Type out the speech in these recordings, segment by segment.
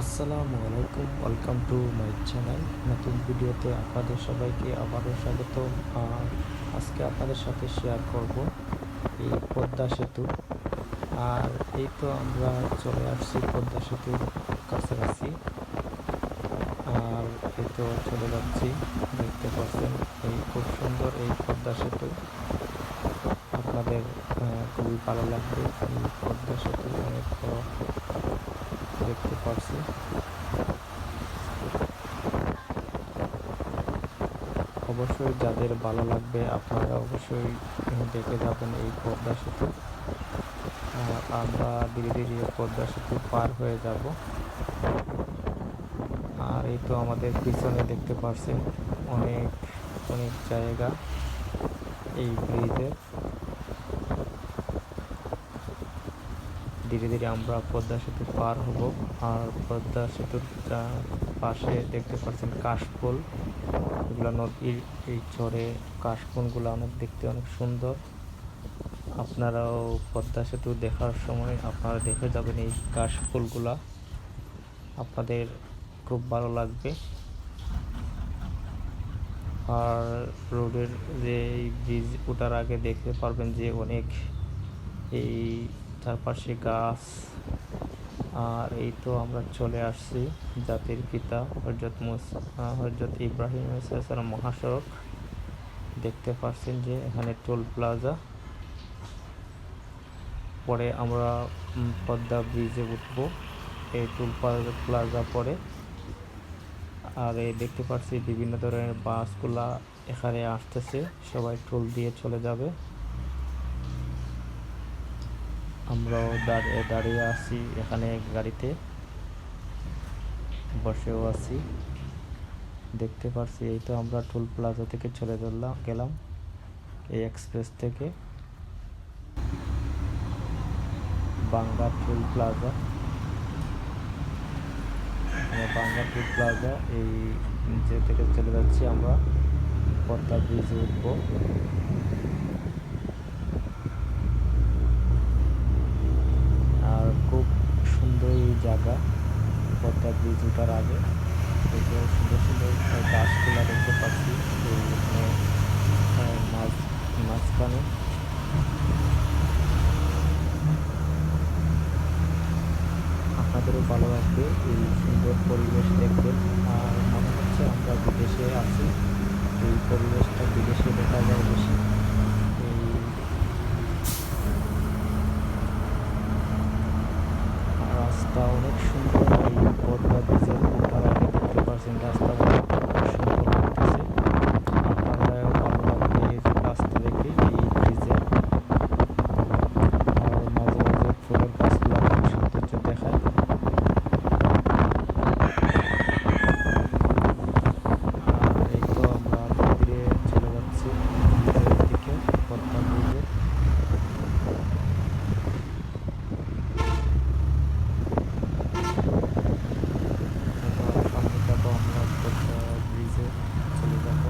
আসসালামু আলাইকুম, welcome to my channel. নতুন ভিডিওতে আপনাদের সবাইকে আবারও স্বাগত আর আজকে আপনাদের সাথে শেয়ার করব এই পদ্মা সেতু। আর এই তো আমরা চলে আসছি পদ্মা সেতুর কাছাকাছি। আর এই তো চলে যাচ্ছি, দেখতে পাচ্ছেন এই খুব সুন্দর এই পদ্মা সেতু। আপনাদের খুবই ভালো লাগবে এই পদ্মা সেতু অনেক বড়। দেখতে পাচ্ছি অবশ্যই যাদের ভালো লাগবে, আপনারা অবশ্যই দেখে যাবেন এই পদ্মা সেতু। আমরা ধীরে ধীরে পদ্মা সেতু পার হয়ে যাব। আর এই তো আমাদের পিছনে দেখতে পাচ্ছেন অনেক অনেক জায়গা এই ব্রিজের। ধীরে ধীরে আমরা পদ্মা সেতু পার হব। আর পদ্মা সেতুর পাশে দেখতে পাচ্ছেন কাশফুল। এগুলো নদীর এই চরে কাশফুলগুলো অনেক দেখতে অনেক সুন্দর। আপনারাও পদ্মা সেতু দেখার সময় আপনারা দেখে যাবেন এই কাশফুলগুলা। আপনাদের খুব ভালো লাগবে। আর রোডের যে ব্রিজ ওঠার আগে দেখতে পারবেন যে অনেক এই চারপাশে গাছ। আর এই তো আমরা চলে আসছি জাতির পিতা হজরত হজরত ইব্রাহিম মহাসড়ক। দেখতে পাচ্ছেন যে এখানে টোল প্লাজা। পরে আমরা পদ্মা ব্রিজে উঠব। এই টোল প্লাজা প্লাজা পরে। আর এই দেখতে পাচ্ছি বিভিন্ন ধরনের বাসগুলা এখানে আসতেছে। সবাই টোল দিয়ে চলে যাবে। আমরাও দাঁড়িয়ে দাঁড়িয়ে আছি এখানে গাড়িতে। বসেও আছি। দেখতে পাচ্ছি এই তো আমরা টোল প্লাজা থেকে চলে গেলাম গেলাম এই এক্সপ্রেস থেকে। Bangla toll plaza. Bangla toll plaza এই যে থেকে চলে যাচ্ছি আমরা, পদ্মা ব্রিজে উঠবো আর খুব সুন্দর এই জায়গা পদ্মা ব্রিজ ওঠার আগে। সুন্দর সুন্দর গাছগুলা দেখতে পাচ্ছি। আহ, মাঝখানে। আপনাদেরও ভালো লাগবে এই সুন্দর পরিবেশ দেখবেন আর মনে হচ্ছে আমরা বিদেশে আছি। এই পরিবেশটা বিদেশে দেখা যায় বেশি এই রাস্তা অনেক সুন্দর এই পদ্মা ব্রিজের ওঠার আগে দেখতে পাচ্ছেন রাস্তাগুলো খুব সুন্দর লাগতেছে আপনারাও ভালো লাগবে এই রাস্তা দেখে এই ব্রিজে আর মাঝে মাঝে ফুলের গাছগুলো খুব সৌন্দর্য দেখায় আর এই তো আমরা ধীরে ধীরে চলে যাচ্ছি ব্রিজের দিকে পদ্মা ব্রিজে এবার সামনে যাব আমরা পদ্মা ব্রিজে চলে যাব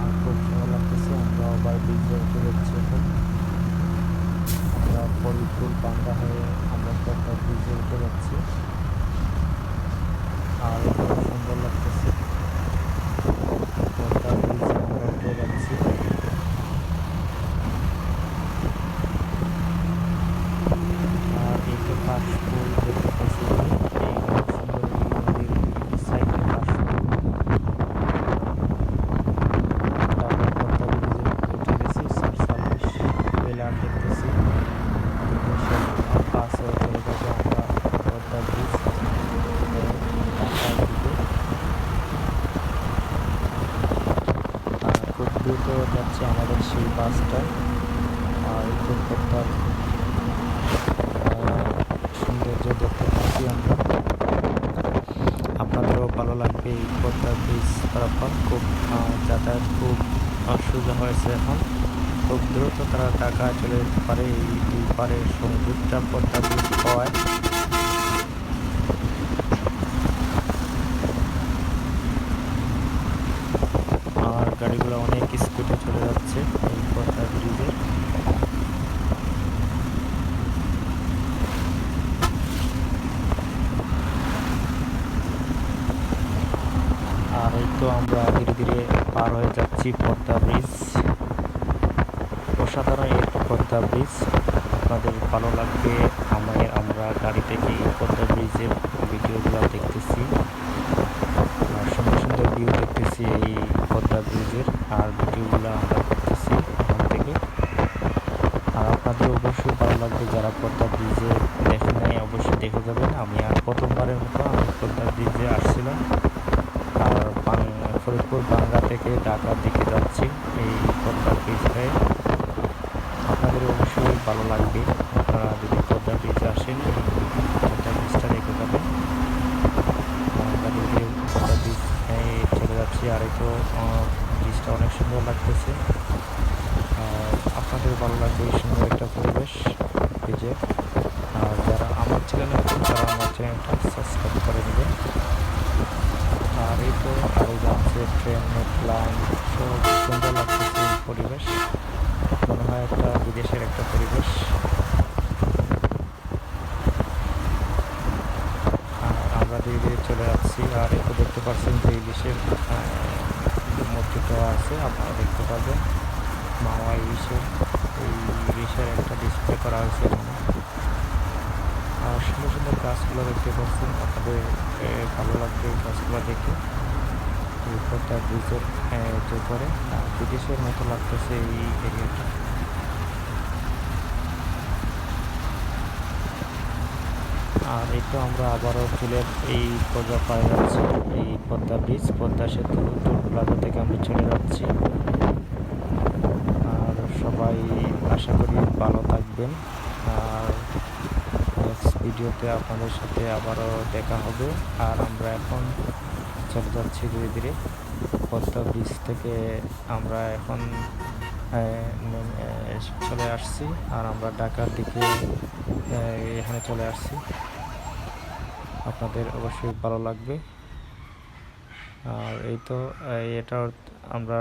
আর খুব ভালো লাগতেছে আমরা আবার ব্রিজে উঠে যাচ্ছি এখন আমরা ফরিদপুর বাংলা হয়ে আমরা একটা ব্রিজের উপর যাচ্ছি আর খুব সুন্দর লাগতেছে পদ্মা ব্রিজে আমরা উঠে যাচ্ছি আর এই যে কাশফুল দেখতে পাচ্ছি এই অনেক সুন্দর এই নদীর সাইডে কাশফুল তারপর পদ্মা ব্রিজে উঠে গেছি সার সার্ভিস পিলার দেখতেছি দেশের পাশ হয়ে চলে যাব আমরা পদ্মা ব্রিজ ঢাকার দিকে আর দ্রুত যাচ্ছে আমাদের সেই বাসটা। আর যে সৌন্দর্য দেখতে পাচ্ছি আমরা। আপনাদেরও ভালো লাগবে এই পদ্মা ব্রিজ বরাবর খুব যাতায়াত খুব অসুবিধা হয়েছে এখন। খুব দ্রুত তারা ঢাকা চলে যেতে পারে এই দুই পারে সমুদ্রটা পদ্মা ব্রিজ হওয়ায় আর গাড়িগুলো অনেক স্পিডে চলে যাচ্ছে এই পদ্মা ধীরে ধীরে পার হয়ে যাচ্ছি পদ্মা ব্রিজ। অসাধারণ এই পদ্মা ব্রিজ। আপনাদের ভালো লাগবে আমি আমরা গাড়ি থেকে পদ্মা ব্রিজের ভিডিওগুলো দেখতেছি। আর সুন্দর সুন্দর ভিউ দেখতেছি এই পদ্মা ব্রিজের, আর ভিডিওগুলো আমরা করতেছি এখান থেকে। আর আপনাদের অবশ্যই ভালো লাগবে, যারা পদ্মা ব্রিজে দেখে নাই, অবশ্যই দেখে যাবেন। আমি আর প্রথমবারের মতো আমি পদ্মা ব্রিজে আসছিলাম। আর ফরিদপুর বাংলা থেকে ঢাকার দিকে যাচ্ছি এই পদ্মা ব্রিজ হয়ে। আপনাদের অবশ্যই ভালো লাগবে। আপনারা যদি পদ্মা ব্রিজে আসেন পদ্মা ব্রিজটা দেখে যাবেন, আমরা যদি পদ্মা ব্রিজ চলে যাচ্ছি, আর এই তো ব্রিজটা অনেক সুন্দর লাগতেছে। আপনাদের ভালো লাগবে এই সুন্দর একটা পরিবেশ ব্রিজের আর যারা আমার চ্যানেলে নতুন তারা আমার চ্যানেলটা সাবস্ক্রাইব করে দেবেন আর এই তো আরও যাচ্ছে ট্রেন প্ল্যান সব সুন্দর লাগতেছে এই পরিবেশ মনে হয় একটা বিদেশের একটা পরিবেশ আর আমরা ধীরে ধীরে চলে যাচ্ছি আর এই তো দেখতে পাচ্ছেন যে ইলিশের আহ, মূর্তিটা আছে আপনারা দেখতে পাবেন মাওয়া ইলিশের এই ইলিশের একটা ডিসপ্লে করা হয়েছে এখানে। আর সুন্দর সুন্দর গাছগুলো দেখতে পাচ্ছেন। আপনাদের ভালো লাগবে এই গাছগুলো দেখে। পদ্মা ব্রিজের আর বিদেশের মতো লাগতেছে এই এরিয়াটা আর এই তো আমরা আবারও চুলের এই পদ্মা পায়ে যাচ্ছি, এই পদ্মা ব্রিজ পদ্মা সেতু টোল প্লাজা থেকে আমরা চলে যাচ্ছি। আর সবাই আশা করি ভালো থাকবেন। আর নেক্সট ভিডিওতে আপনাদের সাথে আবারও দেখা হবে। আর আমরা এখন চলে যাচ্ছি ধীরে ধীরে। পদ্মা ব্রিজ থেকে আমরা এখন চলে আসছি। আর আমরা ঢাকার দিকে এখানে চলে আসছি। আপনাদের অবশ্যই ভালো লাগবে। আর এই তো এটা আমরা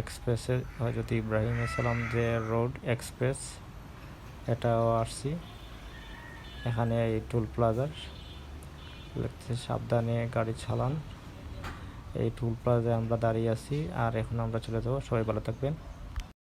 এক্সপ্রেসে হজরত ইব্রাহিম সালাম যে রোড এক্সপ্রেস এটাও আসছি। এখানে এই টুল প্লাজার সাবধানে গাড়ি চালান। এই টুল প্লাজায় আমরা দাঁড়িয়ে আছি। আর এখন আমরা চলে যাব। সবাই ভালো থাকবেন।